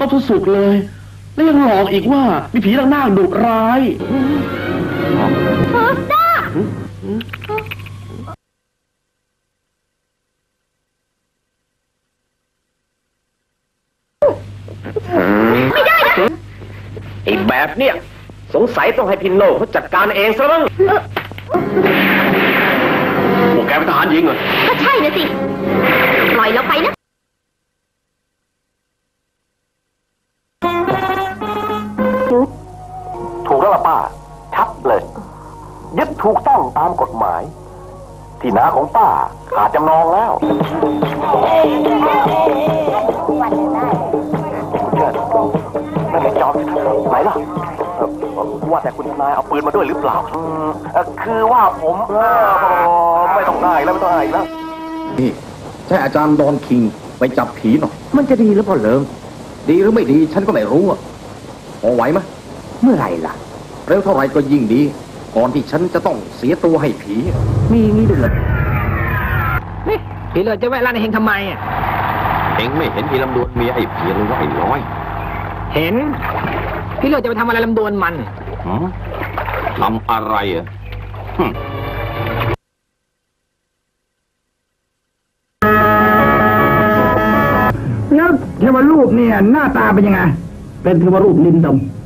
ต้นสุกเลย แล้วยังหลอกอีกว่ามีผีนางนาคดุร้ายเฮ้ยด้าไอ้แบบเนี้ยสงสัยต้องให้พินโนเขาจัดการเองซะมั้งพวกแกเป็นทหารหญิงเหรอ ก็ใช่นะสิ ปล่อยเราไปนะ ป้า ชัดเลยยึดถูกต้องตามกฎหมาย ที่นาของป้าขาดจำนองแล้วคุณเชิดนั่นไอ้จอมไหนล่ะเอ่อว่าแต่คุณทนายเอาปืนมาด้วยหรือเปล่าอืมเอ่อคือว่าผมเออไม่ต้องได้แล้วไม่ต้องได้แล้วนี่ใช่อาจารย์ดอนคิงไปจับผีหน่อยมันจะดีหรือเปล่าเลิงดีหรือไม่ดีฉันก็ไม่รู้อะพอไหวไหมเมื่อไหร่ล่ะ เร็วเท่าไหร่ก็ยิ่งดี ก่อนที่ฉันจะต้องเสียตัวให้ผี มีอย่างนี้ด้วยเหรอนี่ผีเลือดจะแวะร้านไอ้เฮงทำไมอะเองไม่เห็นอีลำดวนเมียไอ้เพียเลยว่าไอ้ร้อยเห็นพี่เลือดจะไปทำอะไรลำดวนมัน หืมทำอะไรอะหึแล้วเทวรูปเนี่ย หน้าตาเป็นยังไง เป็นเทวรูปนินดำ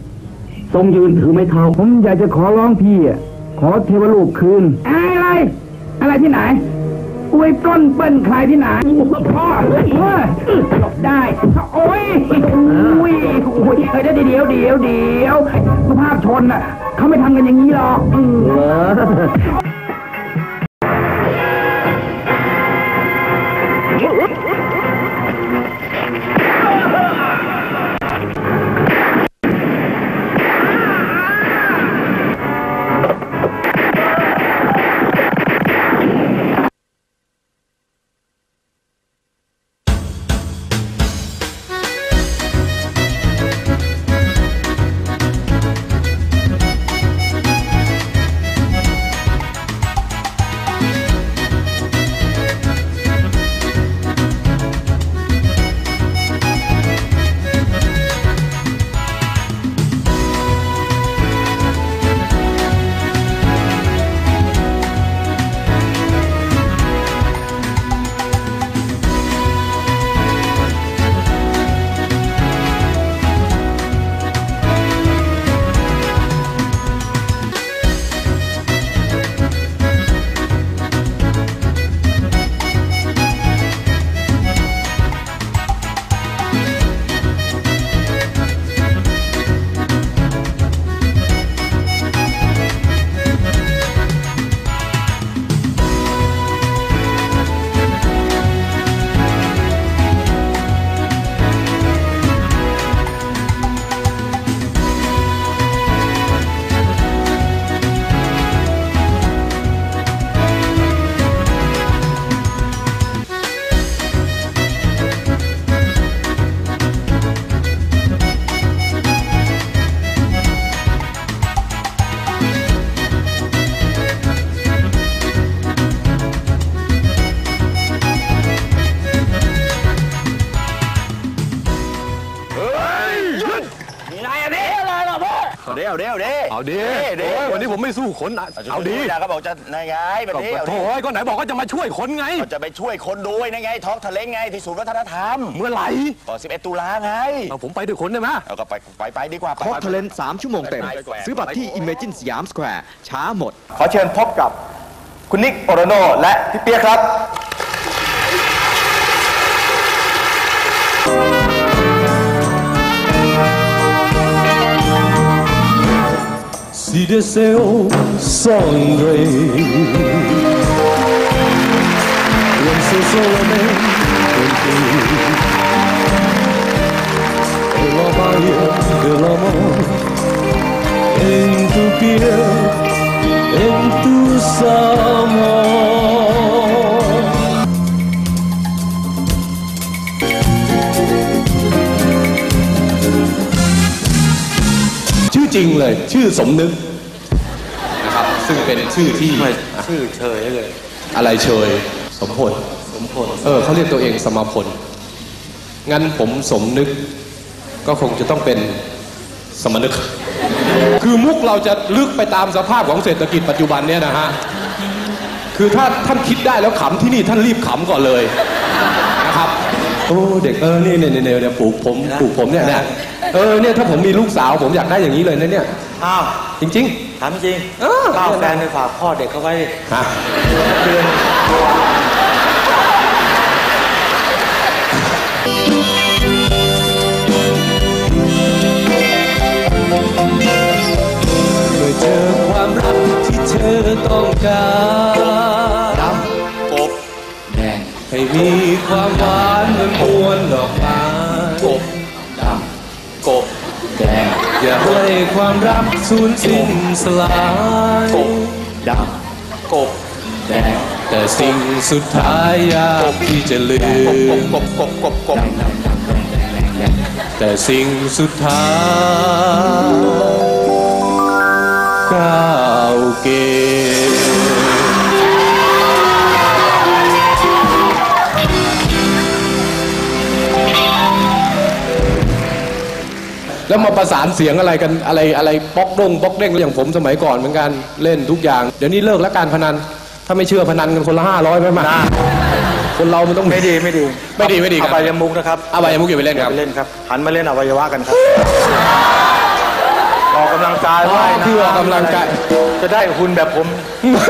ทรงยืนถือไม้เท้าผมอยากจะขอร้องพี่อะขอเทวรูปคืน อะไร อะไรที่ไหนอวยต้นเปิ้นใครที่ไหนพ่อเฮ้ยหลบได้ โอ้ยอุ้ยโอ้ยเฮ้ยเดี๋ยวเดี๋ยวเดี๋ยวเดี๋ยวสภาพชนอะเขาไม่ทำกันอย่างนี้หรอกอืมเไม่สู้คนอะเอาดีนะก็บอกจะนายไงแบบก็นี้เอาโถ่ดิเอ้ยก็ไหนบอกว่าจะมาช่วยคนไงก็จะไปช่วยคนด้วยนะไงท้องทะเลไงที่ศูนย์วัฒนธรรม เมื่อไหร่ก็11ตุลาไงเอาผมไปด้วยคนได้ไหมเอาก็ไปไปไปดีกว่าไปทอล์กเทเลน3ชั่วโมงเต็ม ซื้อบัตรที่ Imagine สยามสแควร์ช้าหมด ขอเชิญพบกับคุณนิกโอโรโนและพี่เปียกครับ se desceu só Andrei. Lancei seu lamento pela Bahia, pela mão, em tu piel, em tu salmão. จริงเลย ชื่อสมนึกนะครับซึ่งเป็นชื่อที่ชื่อเชยเลย อะไรเชยสมพลสมพลเออเขาเรียกตัวเองสมพลงั้นผมสมนึก ก็คงจะต้องเป็นสมนึก คือมุกเราจะลึกไปตามสภาพของเศรษฐกิจปัจจุบันเนี่ยนะฮะคือถ้าท่านคิดได้แล้วขำที่นี่ท่านรีบขำก่อนเลยนะครับโอ้เด็กเออนี่เนี่ยเนี่ยเนี่ยปลูกผมปลูกผมเนี่ยนะ เออเนี่ยถ้าผมมีลูกสาวผมอยากได้อย่างนี้เลยนะเนี่ยอ้าวจริง ถามจริงๆเออข้าวแฟนไปฝากพ่อเด็กเขาไว้ดิฮะเดือนเมื่อเจอความรักที่เธอต้องการ งอย่าให้ความรักสูญสิ้นสลายกบดำกบแดงแต่สิ่งสุดท้ายยากที่จะลืมกบกบกบกบแต่สิ่งสุดท้ายก้าวเก แล้วมาประสานเสียงอะไรกันอะไรอะไรป๊อกด้งป๊อกเด้งอย่างผมสมัยก่อนเหมือนกันเล่นทุกอย่าง เดี๋ยวนี้เลิกแล้วการพนัน ถ้าไม่เชื่อพนันกันคนละห้าร้อยไหมมาคนเรามันต้องไม่ดีไม่ดีไม่ดีไม่ดีครับอบายมุกนะครับอบายมุกอย่าไปเล่นครับไปเล่นครับหันมาเล่นอวัยวะกันครับออกกำลังกายอ๋อว่ายน้ำคือออกกำลังกายจะได้หุ่นแบบผมไม่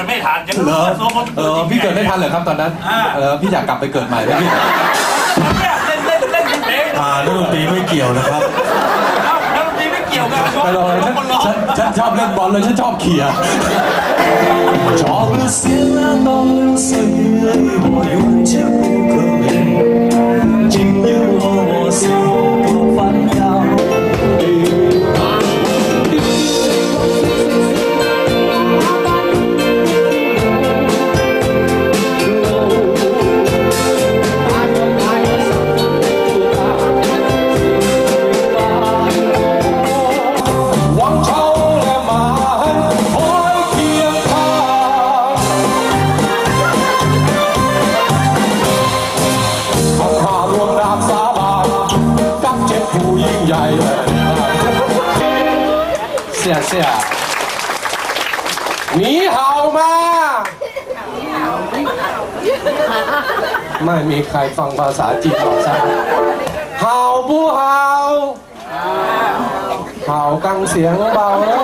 ิดไม่ทันยังเหรอโซมเออพี่เกิดไม่ทันเหรอครับตอนนั้นเออพี่อยากกลับไปเกิดใหม่ไหมพี่เล่นเล่นเล่นเล่นเพลงอ่านักดนตรีไม่เกี่ยวนะครับนักดนตรีไม่เกี่ยวกันไปเลยฉันชอบเล่นบอลเลยฉันชอบเขี่ยชอบเสียงบอลเสียงหัวยุ่งเจ้าก็เป็น ใครฟังภาษาจีนหรอกใช่ไหมเห่าผู้เห่าเห่ากังเสียงเบาแล้ว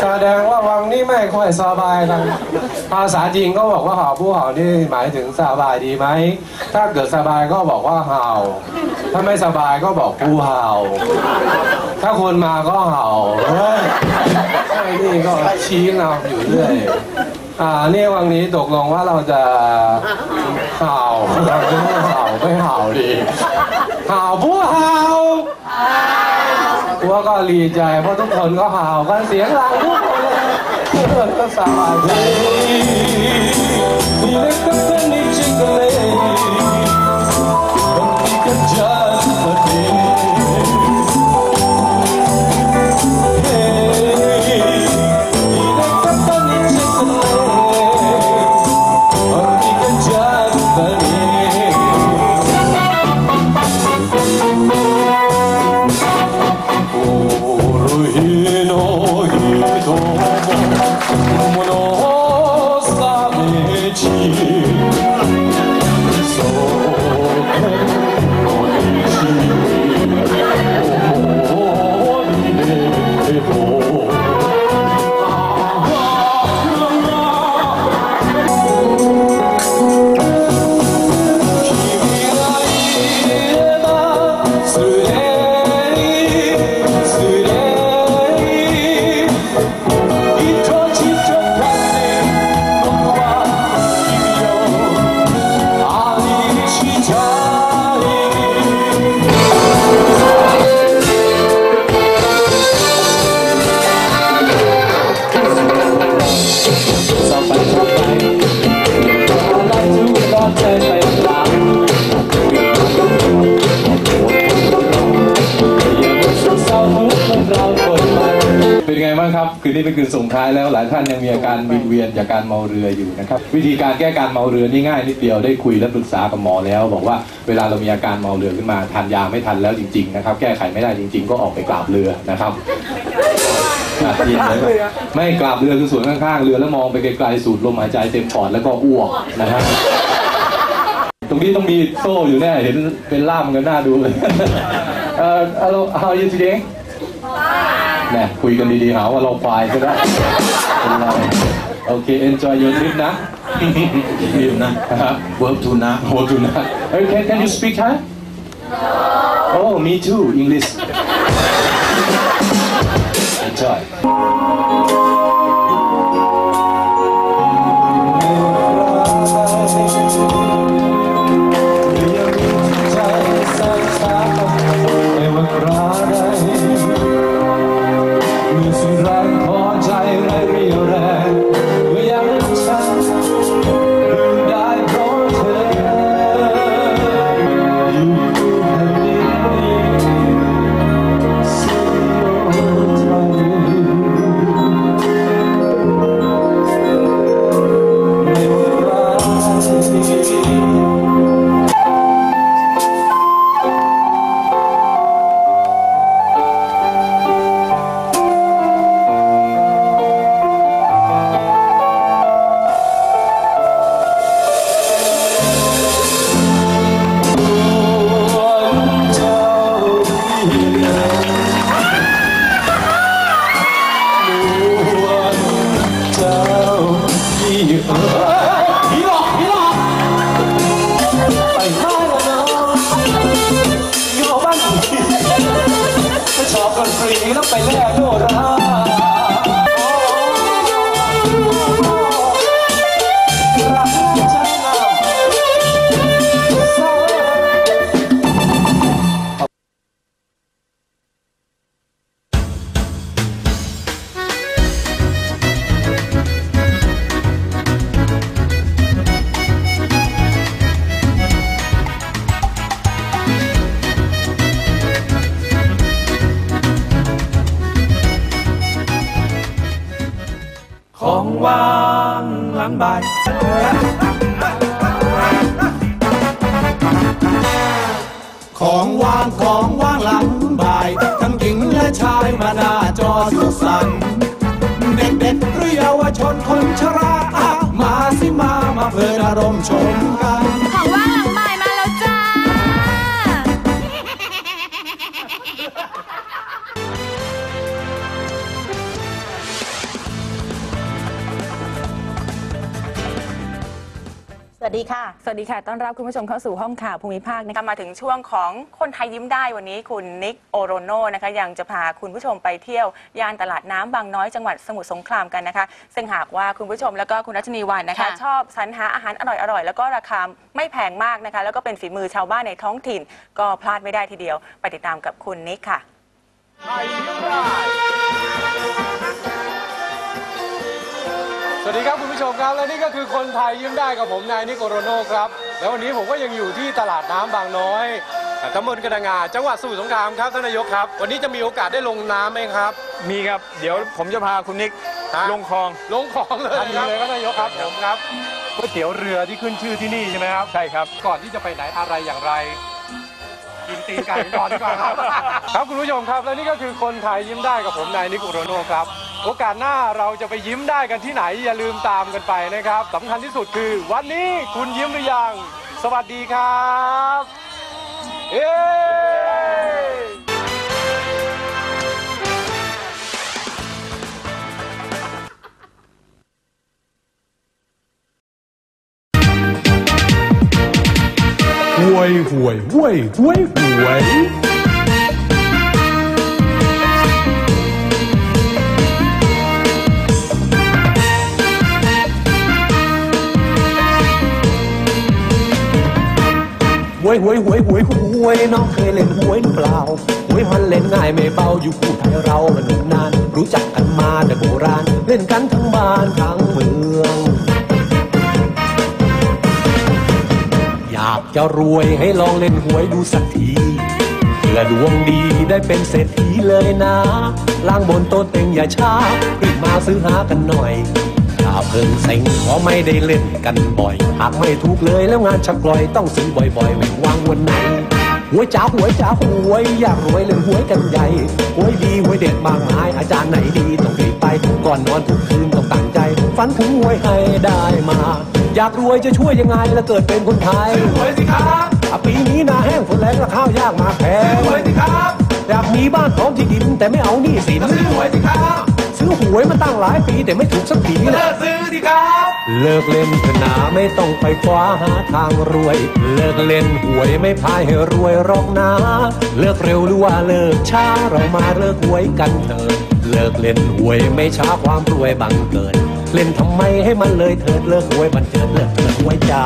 แสดงว่าวังนี้ไม่ค่อยสบายกันภาษาจีนก็บอกว่าเห่าผู้เห่านี่หมายถึงสบายดีไหม ถ้าเกิดสบายก็บอกว่าเห่า ถ้าไม่สบายก็บอกผู้เห่า ถ้าคนมาก็เห่าเฮ้ยไอ้นี่ก็ชี้เราอยู่เรื่อย อ่าเนี่ยวันนี้ตกลงว่าเราจะเห่าเราจะไม่เห่าไม่เห่าดีเห่าผู้เห่าหัวก็รีใจเพราะทุกคนก็ห่าวกันเสียงดังทุกคนเลยทุกคนก็สบายใจนี่เล็ก คืนนี้เป็นคืนส่งท้ายแล้วหลายท่านยังมีอาการวิงเวียนจากการเมาเรืออยู่นะครับวิธีการแก้การเมาเรือนี่ง่ายนิดเดียวได้คุยและปรึกษากับหมอแล้ว บอกว่าเวลาเรามีอาการเมาเรือขึ้นมาทานยาไม่ทันแล้วจริงๆนะครับแก้ไขไม่ได้จริง ๆ ก็ออกไปกราบเรือนะครับไม่กราบเรือคือสวนข้างๆเรือแล้วมองไปไกลๆสูดลมหายใจเต็มปอดแล้วก็อ้วกนะฮะตรงนี้ต้องมีโซ่อยู่แน่เห็นเป็นล่ามกันหน้าดูเลยเอ่อ how are you today นี่ยคุยกันดีๆหาว่าเราควายก็ได้เป็นไรโอเค enjoy your trip นะ trip นะ work to นะ work to นะ Hey, can can you speak Thai Oh me too English enjoy อบกันฟรีแล้วไปแลกโดรา ของว่างของว่างหลังบ่าย ทั้งหญิงและชายมาหน้าจอสุขสันต์เด็กๆหรือเยาวชนคนชรา มาสิมามาเพลินอารมณ์ชมกัน ของว่างหลังบ่าย สดีค่ะสวัสดีค่ะ ต้อนรับคุณผู้ชมเข้าสู่ห้องข่าวภูมิภาคนะคะมาถึงช่วงของคนไทยยิ้มได้วันนี้คุณนิกโอโรโนนะคะยังจะพาคุณผู้ชมไปเที่ยวย่านตลาดน้ำบางน้อยจังหวัดสมุทรสงครามกันนะคะ ซึ่งหากว่าคุณผู้ชมแล้วก็คุณรัชนีวันนะคะค่ะชอบสรรหาอาหารอร่อยๆ แล้วก็ราคาไม่แพงมากนะคะ แล้วก็เป็นฝีมือชาวบ้านในท้องถิ่น ก็พลาดไม่ได้ทีเดียว ไปติดตามกับคุณนิกค่ะ สวัสดีครับคุณผู้ชมครับและนี่ก็คือคนไทยยิ้มได้กับผมนายนิโคโรโนครับ แล้ววันนี้ผมก็ยังอยู่ที่ตลาดน้ำบางน้อยตำบลกระดังงาจังหวัดสมุทรสงครามครับท่านนายกครับ วันนี้จะมีโอกาสได้ลงน้ำไหมครับ มีครับ เดี๋ยวผมจะพาคุณนิกลงคลอง ลงของเลยทันทีเลยครับนายกครับผมครับก๋วยเตี๋ยวเรือที่ขึ้นชื่อที่นี่ใช่ไหมครับ ใช่ครับ ก่อนที่จะไปไหนอะไรอย่างไร กินตีนไก่กันก่อนดีกว่าครับ ครับคุณผู้ชมครับ และนี่ก็คือคนไทยยิ้มได้กับผมนายนิโคโรโนครับ โอกาสหน้าเราจะไปยิ้มได้กันที่ไหน อย่าลืมตามกันไปนะครับสำคัญที่สุดคือ วันนี้คุณยิ้มหรือยัง สวัสดีครับเย้หวยหวยหวยหวยหวย วยหวยหวยหวยหวยน้องเคยเล่นหวยหรือเปล่าหวยมันเล่นง่ายไม่เบาอยู่คู่ไทยเรามันนาน รู้จักกันมาแต่โบราณ เล่นกันทั้งบ้านทั้งเมือง อยากจะรวยให้ลองเล่นหวยดูสักทีผื่อดวงดีได้เป็นเศรษฐีเลยนะล่างบนโต๊ะเต็งอย่าช้ารีบมาซื้อหากันหน่อย เพิ่งเซ็งเพราะไม่ได้เล่นกันบ่อย หากไม่ถูกเลยแล้วงานชักกลอยต้องซื้อบ่อยๆไม่วางวันไหนหวยจ๋าหวยจ๋าหวยอยากรวยเล่นหวยกันใหญ่หวยดีหวยเด็ดมากมายอาจารย์ไหนดีต้องรีบไปก่อนนอนทุกคืนต้องตั้งใจ ฝันถึงหวยให้ได้มา อยากรวยจะช่วยยังไงแล้วเกิดเป็นคนไทยซื้อหวยสิครับปีนี้นาแห้งฝนแรงและข้าวยากมากแพงซื้อหวยสิครับ อยากมีบ้านพร้อมที่ดิน แต่ไม่เอาหนี้สินซื้อหวยสิครับซื้อหวยมาตั้งหลายปีแต่ไม่ถูกสักทีเลิกซื้อสิครับ เลิกเล่นเถอะนาไม่ต้องไปคว้าหาทางรวย เลิกเล่นหวยไม่พายให้รวยหรอกนะเลิกเร็วหรือว่าเลิกช้าเรามาเลิกหวยกันเถิดเลิกเล่นหวยไม่ช้าความรวยบังเกิด เล่นทำไมให้มันเลยเถิดเลิกหวยบันเจิดเลิกเลิกหวยจ้า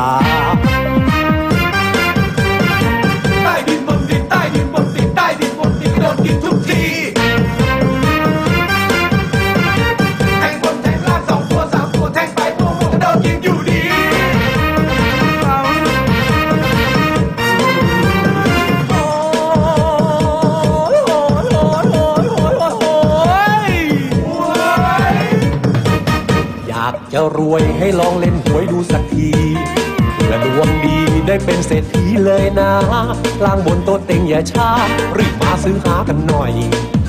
ดกินทุกทีแทงบนแทงล่างสองตัวสามตัวแทงไปตัวหมดก็โดนกินอยู่ดีอยากจะรวยให้ลองเล่นหวยดูสักที เพื่อดวงดีได้เป็นเศรษฐีเลยนะล่างบนโต๊ะเต็งอย่าช้า รีบมาซื้อหากันหน่อย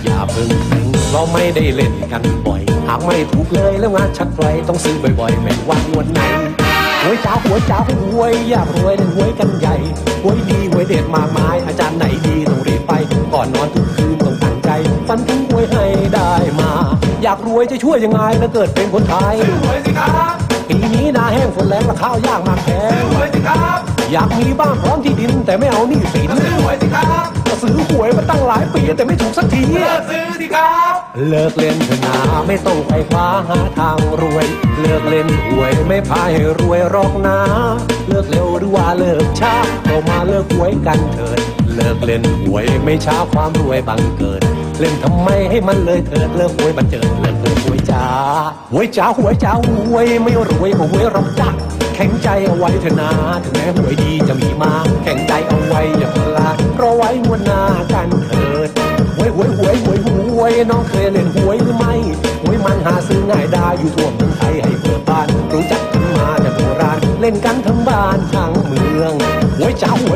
อย่าเพิ่งเซ็งเราไม่ได้เล่นกันบ่อย หากไม่ถูกเลยแล้วงานชักไกลต้องซื้อบ่อยๆ ไม่ว่างวันไหนหวยจ้าหวยจ้าหวยอยากรวยเล่นหวยกันใหญ่หวยดีหวยเด็ดมากมาย อาจารย์ไหนดีต้องรีบไป ก่อนนอนทุกคืนต้องตั้งใจฝันถึงหวยให้ได้มา อยากรวยจะช่วยยังไงถ้าเกิดเป็นคนไทยซื้อหวยสิครับ ปีนี้นาแห้งฝนแรงและข้าวยากมากแพงซื้อหวยสิครับอยากมีบ้านพร้อมที่ดินแต่ไม่เอาหนี้สินซื้อหวยสิครับก็ซื้อหวยมาตั้งหลายปีแต่ไม่ถูกสักทีเลิกซื้อสิครับ เลิกเล่นเถอะนาไม่ต้องไปคว้าหาทางรวย เลิกเล่นหวยไม่พายให้รวยหรอกนะ เลิกเร็วหรือว่าเลิกช้าเรามาเลิกหวยกันเถิด เลิกเล่นหวยไม่ช้าความรวยบังเกิด เล่นทำไมให้มันเลยเถิดเลิกหวยบันเจิดเลิกหวยจ้าหวยจ้าหวยจ้าหวยไม่รวยหวยรอกจ้าแข็งใจเอาไว้เถอะนาถึงแม้หวยดีจะมีมาแข็งใจเอาไว้อย่าพลาดรอไว้งวดหน้ากันเถิดหวยหวยหวยหวยหวยน้องเคยเล่นหวยหรือไม่หวยมันหาซื้อง่ายได้อยู่ทั่วเมืองไทยให้เปิดบ้านรู้จัก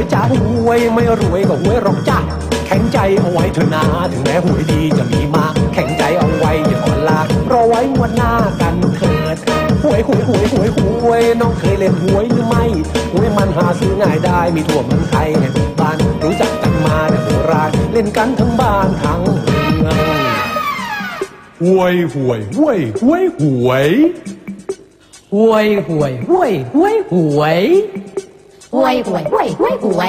วยจ้าหวยไม่รวยก็หวยหรอกจ้าแข็งใจเอาไว้เถอะนาถึงแม้หวยดีจะมีมาแข็งใจเอาไว้อย่าอ่อนลารอไว้งวดหน้ากันเถิดหวยหวยหวยหวยหวยน้องเคยเล่นหวยหรือไม่หวยมันหาซื้อง่ายได้มีทั่วเมืองไทยในบ้านรู้จักกันมาแต่โบราณเล่นกันทั้งบ้านทั้งเมืองหวยหวยหวยหวยหวยหวยหวยหวยหวยหวยหวยหวยหวย หว